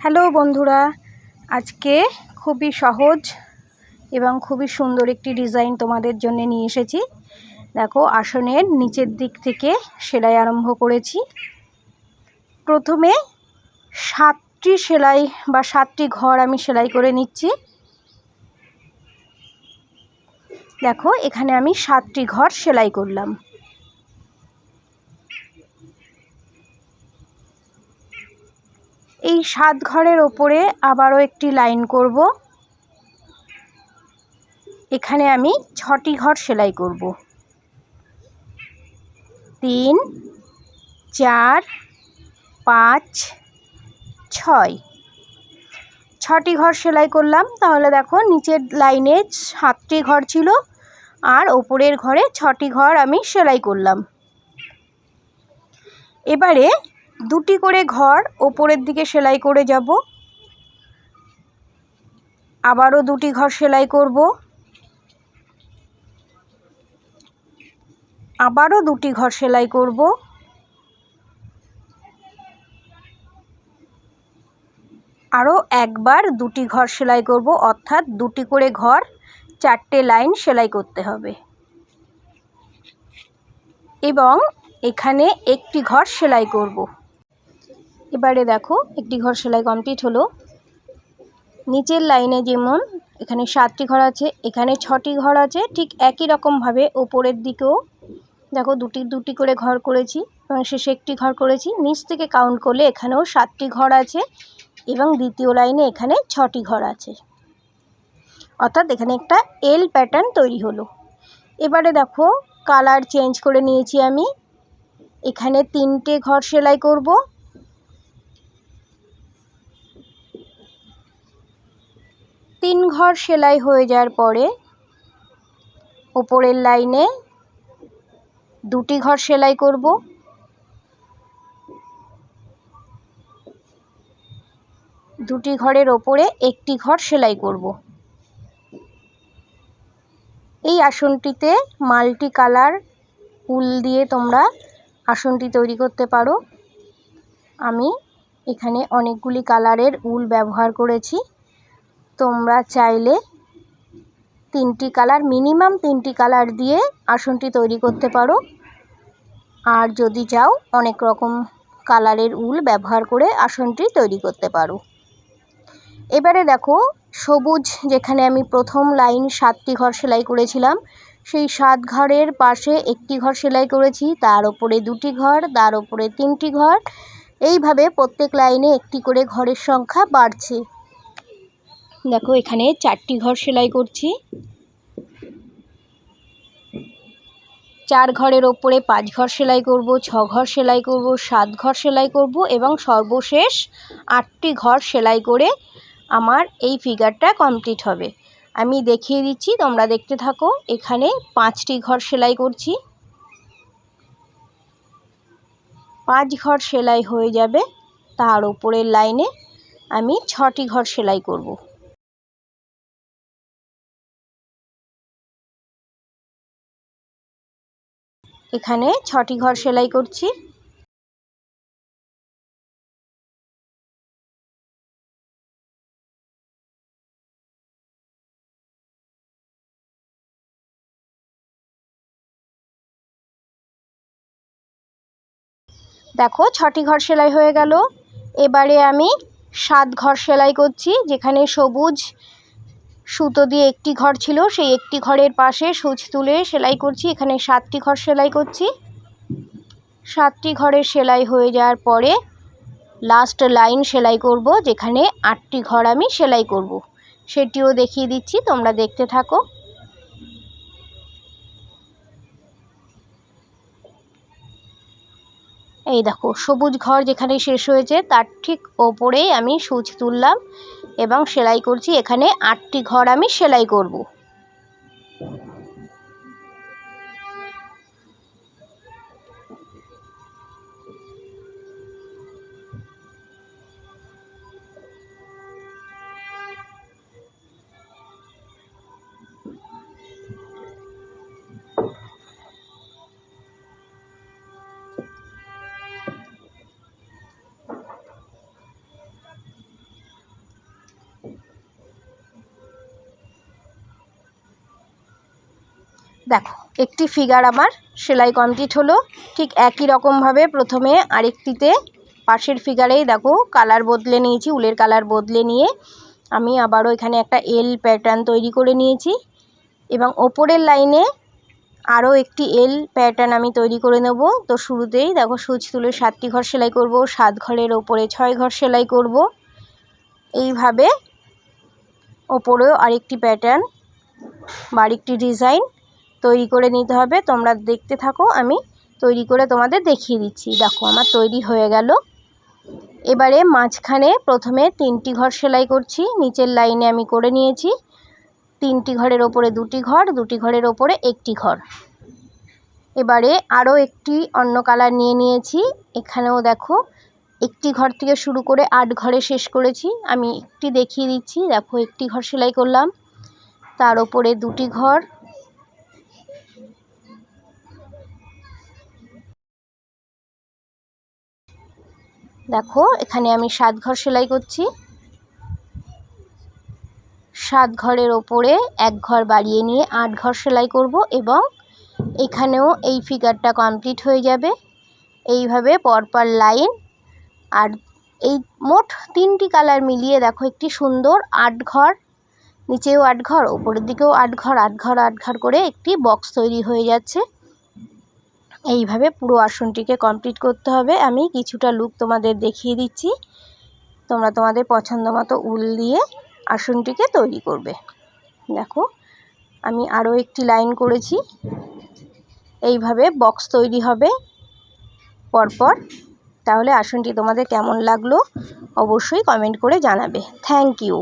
Hello বন্ধুরা, আজকে খুবই সহজ এবং খুবই সুন্দর একটি ডিজাইন তোমাদের জন্য নিয়ে এসেছি। দেখো, আসনের নিচের দিক থেকে সেলাই আরম্ভ করেছি। প্রথমে সাতটি সেলাই বা সাতটি ঘর আমি সেলাই করে নিচ্ছি। দেখো, এখানে আমি সাতটি ঘর সেলাই করলাম। এই সাত ঘরের ওপরে আবারও একটি লাইন করব। এখানে আমি ছটি ঘর সেলাই করব। তিন, চার, পাঁচ, ছয়। ছটি ঘর সেলাই করলাম। তাহলে দেখো নিচের লাইনে সাতটি ঘর ছিল আর ওপরের ঘরে ছটি ঘর আমি সেলাই করলাম। এবারে দুটি করে ঘর, ওপরের দিকে সেলাই করে যাব। আবারও দুটি ঘর সেলাই করব। আবারও দুটি ঘর সেলাই করব। আরও একবার দুটি ঘর সেলাই করব, অর্থাৎ দুটি করে ঘর, চারটে লাইন সেলাই করতে হবে। এবং এখানে একটি ঘর সেলাই করব। এবারে দেখো, একটি ঘর সেলাই কমপ্লিট হলো। নিচের লাইনে যেমন এখানে সাতটি ঘর আছে, এখানে ছটি ঘর আছে, ঠিক একই রকমভাবে ওপরের দিকেও। দেখো, দুটি দুটি করে ঘর করেছি এবং শেষে একটি ঘর করেছি। নিচ থেকে কাউন্ট করলে এখানেও সাতটি ঘর আছে এবং দ্বিতীয় লাইনে এখানে ছটি ঘর আছে। অর্থাৎ এখানে একটা এল প্যাটার্ন তৈরি হলো। এবারে দেখো কালার চেঞ্জ করে নিয়েছি আমি। এখানে তিনটে ঘর সেলাই করব। তিন ঘর সেলাই হয়ে যাওয়ার পরে ওপরের লাইনে দুটি ঘর সেলাই করব। দুটি ঘরের ওপরে একটি ঘর সেলাই করব। এই আসনটিতে মাল্টি কালার উল দিয়ে তোমরা আসনটি তৈরি করতে পারো। আমি এখানে অনেকগুলি কালারের উল ব্যবহার করেছি। তোমরা চাইলে তিনটি কালার, মিনিমাম তিনটি কালার দিয়ে আসনটি তৈরি করতে পারো। আর যদি চাও, অনেক রকম কালারের উল ব্যবহার করে আসনটি তৈরি করতে পারো। এবারে দেখো, সবুজ যেখানে আমি প্রথম লাইন সাতটি ঘর সেলাই করেছিলাম, সেই সাত ঘরের পাশে একটি ঘর সেলাই করেছি, তার ওপরে দুটি ঘর, তার ওপরে তিনটি ঘর। এইভাবে প্রত্যেক লাইনে একটি করে ঘরের সংখ্যা বাড়ছে। দেখো, এখানে চারটি ঘর সেলাই করছি। চার ঘরের ওপরে পাঁচ ঘর সেলাই করব, ছ ঘর সেলাই করব, সাত ঘর সেলাই করব এবং সর্বশেষ আটটি ঘর সেলাই করে আমার এই ফিগারটা কমপ্লিট হবে। আমি দেখিয়ে দিচ্ছি, তোমরা দেখতে থাকো, এখানে পাঁচটি ঘর সেলাই করছি। পাঁচ ঘর সেলাই হয়ে যাবে, তার ওপরের লাইনে আমি ছটি ঘর সেলাই করব। এখানে ছটি ঘর সেলাই করছি। দেখো, ছটি ঘর সেলাই হয়ে গেল। এবারে আমি সাত ঘর সেলাই করছি, যেখানে সবুজ সুতো দিয়ে একটি ঘর ছিল, সেই একটি ঘরের পাশে সুচ তুলে সেলাই করছি। এখানে সাতটি ঘর সেলাই করছি। সাতটি ঘরের সেলাই হয়ে যাওয়ার পরে লাস্ট লাইন সেলাই করব, যেখানে আটটি ঘর আমি সেলাই করব। সেটিও দেখিয়ে দিচ্ছি, তোমরা দেখতে থাকো। এই দেখো, সবুজ ঘর যেখানে শেষ হয়েছে, তার ঠিক ওপরেই আমি সুচ তুললাম। এবং সেলাই করছি। এখানে আটটি ঘর আমি সেলাই করব। দেখো, একটি ফিগার আমার সেলাই কমপ্লিট হলো। ঠিক একই রকমভাবে প্রথমে আরেকটিতে পাশের ফিগারেই দেখো কালার বদলে নিয়েছি, উলের কালার বদলে নিয়ে আমি আবারও এখানে একটা এল প্যাটার্ন তৈরি করে নিয়েছি। এবং ওপরের লাইনে আরও একটি এল প্যাটার্ন আমি তৈরি করে নেব। তো শুরুতেই দেখো, সুচ তুলে সাতটি ঘর সেলাই করব, সাত ঘরের ওপরে ছয় ঘর সেলাই করব। এইভাবে ওপরেও আরেকটি প্যাটার্ন বা আরেকটি ডিজাইন তৈরি করে নিতে হবে। তোমরা দেখতে থাকো, আমি তৈরি করে তোমাদের দেখিয়ে দিচ্ছি। দেখো, আমার তৈরি হয়ে গেল। এবারে মাঝখানে প্রথমে তিনটি ঘর সেলাই করছি, নিচের লাইনে আমি করে নিয়েছি। তিনটি ঘরের ওপরে দুটি ঘর, দুটি ঘরের ওপরে একটি ঘর। এবারে আরও একটি অন্য কালার নিয়ে নিয়েছি। এখানেও দেখো, একটি ঘর থেকে শুরু করে আট ঘরে শেষ করেছি। আমি একটি দেখিয়ে দিচ্ছি। দেখো, একটি ঘর সেলাই করলাম। তার ওপরে দুটি ঘর দেখো, এখানে আমি সাত ঘর সেলাই করছি। সাত ঘরের ওপরে এক ঘর বাড়িয়ে নিয়ে আট ঘর সেলাই করব এবং এখানেও এই ফিগারটা কমপ্লিট হয়ে যাবে। এইভাবে পরপর লাইন আর এই মোট তিনটি কালার মিলিয়ে দেখো, একটি সুন্দর আট ঘর, নিচেও আট ঘর, ওপরের দিকেও আট ঘর আট ঘর আট ঘর করে একটি বক্স তৈরি হয়ে যাচ্ছে। এইভাবে পুরো আসনটিকে কমপ্লিট করতে হবে। আমি কিছুটা লুক তোমাদের দেখিয়ে দিচ্ছি। তোমরা তোমাদের পছন্দ মতো উল দিয়ে আসনটিকে তৈরি করবে। দেখো, আমি আরও একটি লাইন করেছি। এইভাবে বক্স তৈরি হবে পরপর। তাহলে আসনটি তোমাদের কেমন লাগল অবশ্যই কমেন্ট করে জানাবে। Thank you